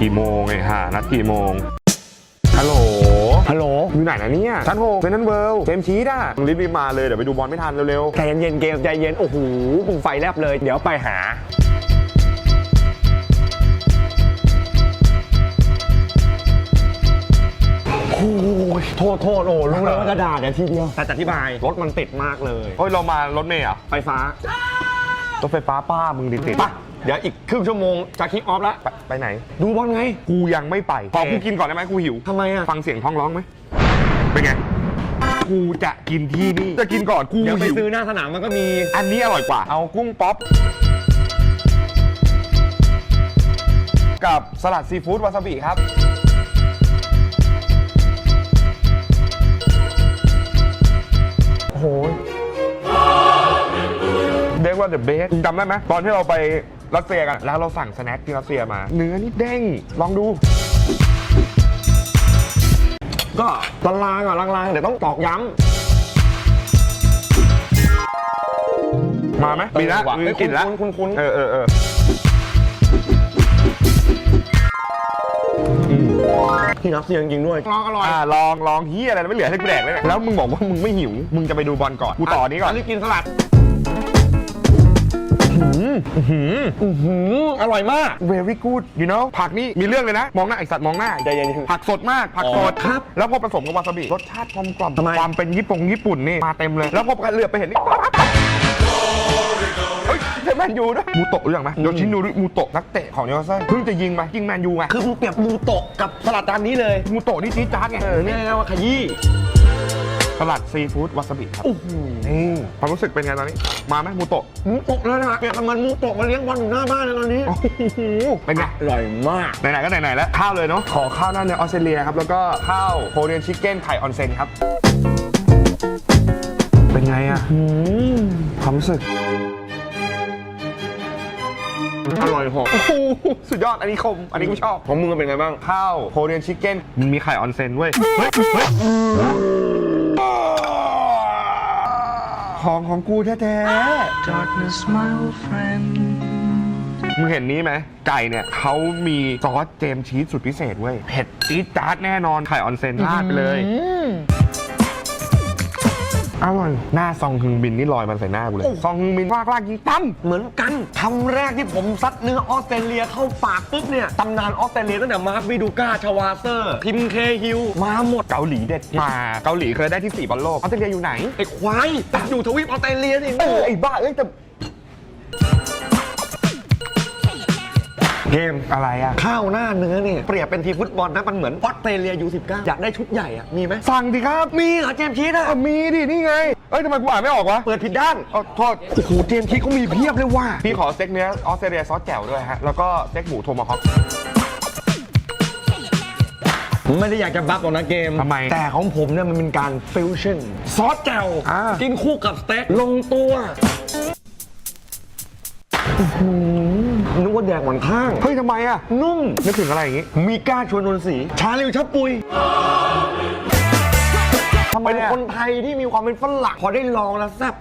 กี่โมงไอ้ห่านัดกี่โมงฮัลโหลฮัลโหลอยู่ไหนนะเนี่ยชั้นหกเซนต์เวิลด์เกมชีตอะมึงรีบๆมาเลยเดี๋ยวไปดูบอลไม่ทันเร็วใจเย็นๆเกมใจเย็นโอ้โหมึงไฟแลบเลย เดี๋ยวไปหาโอ้ยโทษโทษโอ้รู้แล้วว่ากระดาษเนี่ยทีเดียวแต่จะอธิบายรถมันติดมากเลยๆเฮ้ยเรามารถเมล์เหรอะไฟฟ้ารถไฟฟ้าป้ามึงดิติดไป เดี๋ยวอีกครึ่งชั่วโมงจะคิกออฟแล้วไปไปไหน ดูบอลไง กูยังไม่ไปขอกูกินก่อนได้ไหมกูหิว ทำไมอะ ฟังเสียงท้องร้องไหมเป็นไง กูจะกินที่นี่ จะกินก่อนกูเดี๋ยวไปหิว ซื้อหน้าสนามมันก็มี อันนี้อร่อยกว่า เอากุ้งป๊อป กับสลัดซีฟู้ดวาซาบิครับ โอ้โหเรียกว่าเดอะเบสจำได้ไหมตอนที่เราไป รัสเซียกัน แล้วเราสั่งสแน็คที่รัสเซียมา เนื้อนี่เด้ง ลองดู ก็ตารางอะลางๆเดี๋ยวต้องตอกย้มาไหมมีนะเออว่ะมีกลิ่นแล้วคุ้นๆคุ้นๆเออเออเออำที่นับเสียงจริงด้วย ลองอร่อย อ่าลองลองเฮียอะไรไม่เหลือให้กูแดกเลยเนี่ยแล้วมึงบอกว่ามึงไม่หิว มึงจะไปดูบอลก่อน กูต่อนี้ก่อนอันนี้กินสลัดหืมหืม อร่อยมาก very good you know ผักนี่มีเรื่องเลยนะ มองหน้าไอสัตว์มองหน้า ใจเย็นๆ ผักสดมาก ผักสดอ๋อครับ แล้วพอผสมกับวาซาบิ รสชาติกลมกล่อม ทำไม ความเป็นญี่ปุ่งญี่ปุ่นนี่ มาเต็มเลย แล้วพอกันเหลือบไปเห็นนี่ปั๊บปั๊บปั๊บเฮ้ยใช่แมนยูด้วยมูโตะรู้จักไหมโยชิโนริมูโตะนักเตะของนิวคาสเซิลเพิ่งจะยิงมายิงแมนยูไงคือมึงเปรียบมูโตะกับสลัดจานนี้เลยมูโตะนี่จี๊ดจ๊าดไง เออเนี่ยนะว่าขยี้ สลัดซีฟู้ดวาซาบิครับโอ้โหนี่ความรู้สึกเป็นไงตอนนี้ มาไหมมูโตะมูโตะเลยนะเปรียบกับมันมูโตะมาเลี้ยงบอลอยู่หน้าบ้านเลยตอนนี้โอ้โหเป็นไง อร่อยมาก ไหนๆก็ไหนๆแล้ว ข้าวเลยเนาะขอข้าวหน้าเนื้อออสเตรเลียครับ แล้วก็ข้าวโคเรียนชิคเก้นไข่ออนเซนครับ เป็นไงอะความรู้สึก อร่อยหอมโอ้โหสุดยอดอันนี้คม อันนี้กูชอบ ของมึงเป็นไงบ้าง ข้าวโคเรียนชิคเก้นมันมีไข่ออนเซนเว้ยเฮ้ยเฮ้ย ของของกูแท้ Darkness, my old friend. ๆมึงเห็นนี้ไหม ไก่เนี่ยเขามีซอสเจมส์ชีสสุดพิเศษเว้ย เผ็ดจี๊ดจ๊าดแน่นอน ไข่ออนเซนราดไปเลย อ ร่อย หน้าซองฮึงบินนี่ลอยมันใส่หน้ากูเลย ซองฮึงบินวากลากยิงตั้มเหมือนกันคำแรกที่ผมซัดเนื้อออสเตรเลียเข้าปากปุ๊บเนี่ยตำนานออสเตรเลียตั้งแต่มาร์ควิดูก้าชาวาเซอร์ทิมเคฮิลมาหมดเกาหลีเด็ดมาเกาหลีเคยได้ที่4บอลโลกออสเตรเลียอยู่ไหนไอ้ควายอยู่ทวีปออสเตรเลียนี่เออไอ้บ้าเอ้ยแต่ เกมอะไรอะ ข้าวหน้าเนื้อเนี่ยเปรียบเป็นทีมฟุตบอลนะมันเหมือนออสเตรเลียยู19อยากได้ชุดใหญ่อะมีไหมสั่งดิครับ มีเหรอเจมส์ชีสอะอะมีดิ นี่ไง เอ้ยทำไมกูอ่านไม่ออกวะเปิดผิดด้านเอาโทษโอ้โหเจมส์ชีสเขามีเพียบเลยว่ะพี่ขอสเต็กเนื้อออสเตรเลียซอสแจ่วด้วยฮะ แล้วก็สเต็กหมูโทมาฮอคผมไม่ได้อยากจะบัฟหรอกนะเกม ทำไม แต่ของผมเนี่ยมันเป็นการฟิวชั่นซอสแจ่วอ่า กิกินคู่กับสเต็กลงตัว อื้อหือ นึกว่าแดกหวานข้าง เฮ้ยทำไมอะ นุ่ม นึกถึงอะไรอย่างงี้ มีก้าชวนนนสี ชาลิวชับปุยทำไมเป็นอะคนไทยที่มีความเป็นฝรั่งพอได้ลองแล้วแซ่บ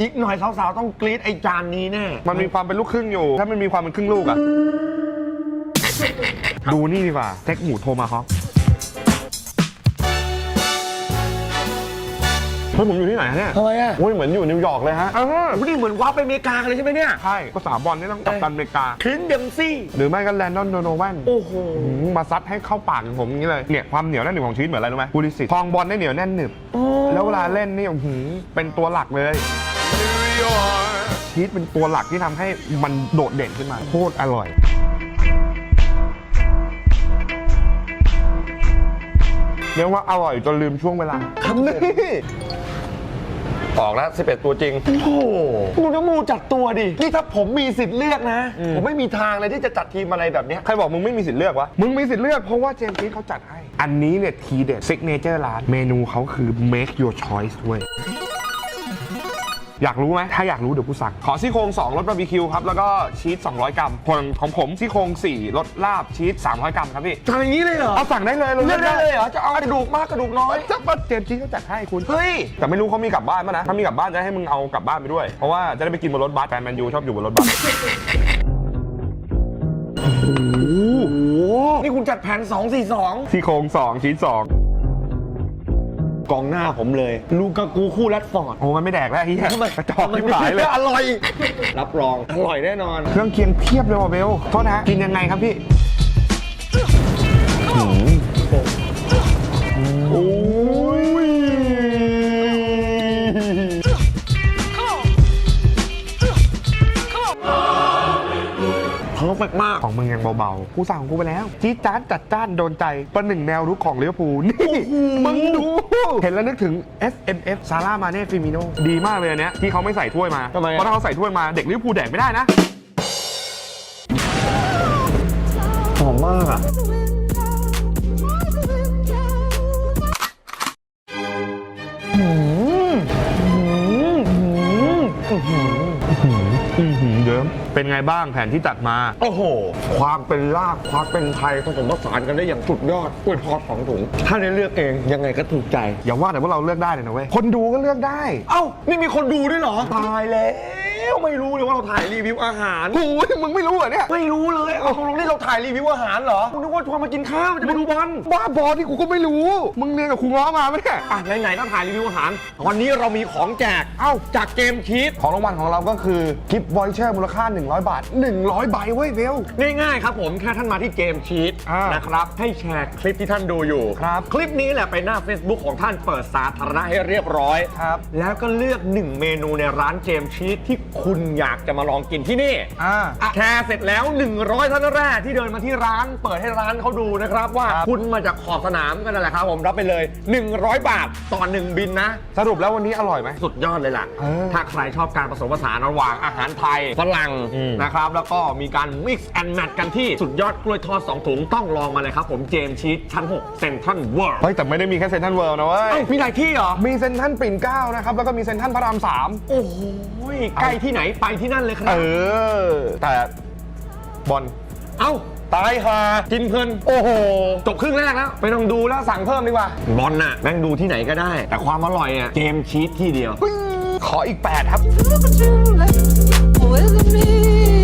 อีกหน่อยสาวๆต้องกรี๊ดไอจานนี้แน่มันมีความเป็นลูกครึ่งอยู่ ถ้ามันมีความเป็นครึ่งลูกอะดูนี่ดีกว่าสเต็กหมูโทมาฮอค ฮ้ยผมอยู่ที่ไหนฮะเนี่ยทำไมอะโอ้ยเหมือนอยู่นิวยอร์กเลยฮะ เออนี่เหมือนว้าไปอเมริกากันเลยใช่ไหมเนี่ย ใช่ภาษาบอลนี่ต้องกัปตันอเมริกา คลินเดมซี่ หรือไม่ก็แลนดอนโดโนแวนโอ้โห มาซัดให้เข้าปากของผมอย่างนี้เลย เนี่ยความเหนียวแน่นหนึบของชีวิตเหมือนอะไรรู้ไหมบูริสิตคลองบอลได้เหนียวแน่นหนึบ แล้วเวลาเล่นนี่โอ้โหเป็นตัวหลักเลยชีสเป็นตัวหลักที่ทำให้มันโดดเด่นขึ้นมาโคตรอร่อยเรียกว่าอร่อยจนลืมช่วงเวลาครับนี่ ออกแล้ว11 ตัวจริง โอ้โหดูน้ำมูจัดตัวดิ นี่ถ้าผมมีสิทธิ์เลือกนะ ผมไม่มีทางเลยที่จะจัดทีมอะไรแบบเนี้ยใครบอกมึงไม่มีสิทธิ์เลือกวะ มึงมีสิทธิ์เลือกเพราะว่าเจมส์ชีสเขาจัดให้ อันนี้เนี่ยทีเด็ดซิกเนเจอร์ร้าน เมนูเขาคือ make your choice ด้วย อยากรู้ไหมถ้าอยากรู้เดี๋ยวกูสั่งขอซี่โครง2รสบาร์บีคิวครับแล้วก็ชีส200 กรัมคนของผมซี่โครง4รสลาบชีส300 กรัมครับพี่ทำอย่างนี้เลยเหรอเอาสั่งได้เลยเลือกได้เลยเหรอจะเอากระดูกมากกระดูกน้อยจะมาเจมส์ชีสเขาจัดให้คุณเฮ้ยแต่ไม่รู้เขามีกลับบ้านป่ะนะถ้ามีกลับบ้านจะให้มึงเอากลับบ้านไปด้วยเพราะว่าจะได้ไปกินบนรถบัสแฟนแมนยูชอบอยู่บนรถบัสหโอ้โหนี่คุณจัดแผน2 4 2ซี่โครงสองชีสสอง กองหน้าผมเลย ลูกากูคู่แรดฟอร์ดโอ้มันไม่แดกแล้วไอ้เหี้ยทำไมกระจอกที่หายเลยอร่อย รับรองอร่อยแน่นอน เครื่องเคียงเพียบเลยว่ะเบลโทษนะฮะกินยังไงครับพี่โอ้ มากของมึงยังเบาๆ กูสั่งของกูไปแล้ว จี๊ดจ๊าดจัดจ้านโดนใจประหนึ่งแนวรุกของเลี้ยวภูลนี่มึงดู เห็นแล้วนึกถึง S M F ซาร่ามาเน่ฟิมิโนดีมากเลยอันเนี้ยที่เขาไม่ใส่ถ้วยมา ทำไมอะ เพราะถ้าเขาใส่ถ้วยมาเด็กลิเวอร์พูลแดกไม่ได้นะ หอมมากอะ อื้อหือ เยิ้มเป็นไงบ้างแผนที่จัดมา โอ้โห ความเป็นลาบความเป็นไทยผสมผสานกันได้อย่างสุดยอดกล้วยทอดสองถุง ถ้าได้เลือกเองยังไงก็ถูกใจ อย่าว่าแต่ว่าเราเลือกได้เลยนะเว้ย คนดูก็เลือกได้ เอ้า นี่มีคนดูด้วยเหรอ ตายแล้ว ไม่รู้เลยว่าเราถ่ายรีวิวอาหารโอ้ยมึงไม่รู้เหรอเนี่ย ไม่รู้เลยเอาตรงนี้เราถ่ายรีวิวอาหารเหรอคุณนึกว่าชวนมากินข้าวจะไปดูบอลบ้าบอที่กูก็ไม่รู้ มึงเรียนกับครูง้อมาไหมเนี่ยอะไหนๆก็ถ่ายรีวิวอาหารวันนี้เรามีของแจกเอ้าจากเกมชีตของรางวัลของเราก็คือกิฟต์วอยเชอร์มูลค่า 100 บาท 100ใบเว้ยเบลง่ายๆครับผมแค่ท่านมาที่เกมชีตอ่านนะครับให้แชร์คลิปที่ท่านดูอยู่ครับคลิปนี้แหละไปหน้า Facebook ของท่านเปิดสาธารณะให้เรียบร้อยครับแล้วก็เลือก 1 เมนูในร้านเกมชีตที่คุณอยากจะมาลองกินที่นี่ อ่า แชร์เสร็จแล้ว 100 ท่านแรกที่เดินมาที่ร้าน เปิดให้ร้านเขาดูนะครับ ว่าครับ คุณมาจากขอบสนามกันนั่นแหละครับ ผมรับไปเลย 100 บาทต่อหนึ่งบินนะ สรุปแล้ววันนี้อร่อยไหม สุดยอดเลยล่ะ เออถ้าใครชอบการผสมผสานระหว่างอาหารไทย ฝรั่งอืม นะครับ แล้วก็มีการ mix and match กันที่สุดยอดกล้วยทอด 2 ถุงต้องลองมาเลยครับ ผมเจมชีสชั้น6เซ็นทรัลเวิร์เฮ้ยแต่ไม่ได้มีแค่เซนทรัลเวิลด์นะเว้ยเอ้ามีหลายที่เหรอ มีเซนทรัลปิ่นเกล้านะครับ แล้วก็มีเซนทรัลพระรามสามโอ้โห ใกล้ที่ไหนไปที่นั่นเลยครัเอบ อ แต่บอลเอ้า ตายหากินเพลิน โอ้โห จบครึ่งแรกแล้ว ไปต้องดูแล้วสั่งเพิ่มดีกว่า บอลน่ะแม่งดูที่ไหนก็ได้ แต่ความอร่อยอะเกมชีสที่เดียว ขออีก 8 ครับ Would you let with me?